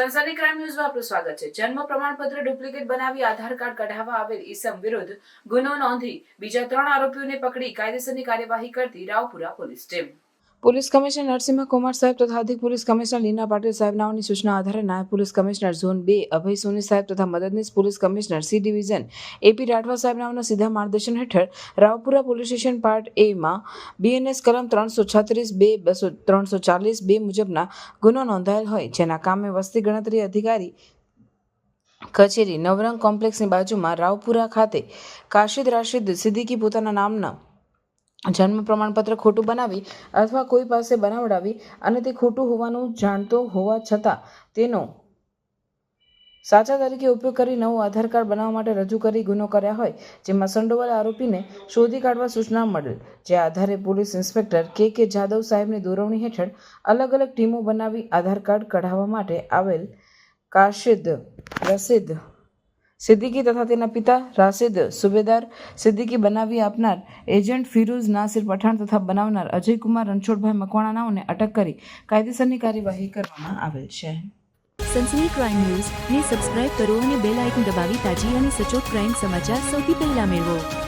સનસની crime ન્યૂઝમાં આપનું સ્વાગત છે. જન્મ પ્રમાણપત્ર ડુપ્લિકેટ બનાવી આધાર કાર્ડ કઢાવવા આવેલ ઈસમ વિરુદ્ધ ગુનો નોંધી બીજા ત્રણ આરોપીઓને પકડી કાયદેસરની કાર્યવાહી કરતી Raopura police team. Police commissioner Narasimha Kumar સાહેબ તથા અધિક પોલીસ કમિશનર લીના પાટીલ સાહેબ નાઓની સૂચના આધારે નાયબ પોલીસ કમિશનર ઝોન બે અભય સોની સાહેબ તથા મદદનીશ police commissioner C division A P Rathwa સાહેબ નાઓના સીધા માર્ગદર્શન હેઠળ રાવપુરા પોલીસ સ્ટેશન પાર્ટ એમાં બીએનએસ કલમ ત્રણસો છત્રીસ બે બસો ત્રણસો ચાલીસ બે મુજબના ગુનો નોંધાયેલ હોય, જેના કામે વસ્તી ગણતરી અધિકારી કચેરી નવરંગ કોમ્પ્લેક્સની બાજુમાં રાવપુરા ખાતે કાશિદ રાશિદ સિદ્દીકી પોતાના નામના જન્મ પ્રમાણપત્ર ખોટું બનાવી અથવા કોઈ પાસે બનાવડાવી અને તે ખોટું હોવાનું જાણતો હોવા છતાં તેનો સાચા તરીકે ઉપયોગ કરી નવું આધાર કાર્ડ બનાવવા માટે રજૂ કરી ગુનો કર્યા હોય, જેમાં સંડોવાલ આરોપીને શોધી કાઢવા સૂચના મળેલ, જે આધારે પોલીસ ઇન્સ્પેક્ટર કે કે જાદવ સાહેબની દોરવણી હેઠળ અલગ અલગ ટીમો બનાવી આધાર કાર્ડ કઢાવવા માટે આવેલ કાશિદ રસીદ સિદ્દીકી તથા તેના પિતા રાશિદ સુબેદાર સિદ્દીકી બનાવી આપનાર એજન્ટ ફિરોઝ નાસિર પઠાણ તથા બનાવનાર અજયકુમાર રણછોડભાઈ મકવાણાનાઓને અટક કરી કાયદેસરની કાર્યવાહી કરવામાં આવેલ છે. સનસની ક્રાઇમ ન્યૂઝ. ને સબસ્ક્રાઇબ કરો અને બેલ આઇકન દબાવી તાજી અને સચોટ ક્રાઇમ સમાચાર સૌથી પહેલા મેળવો.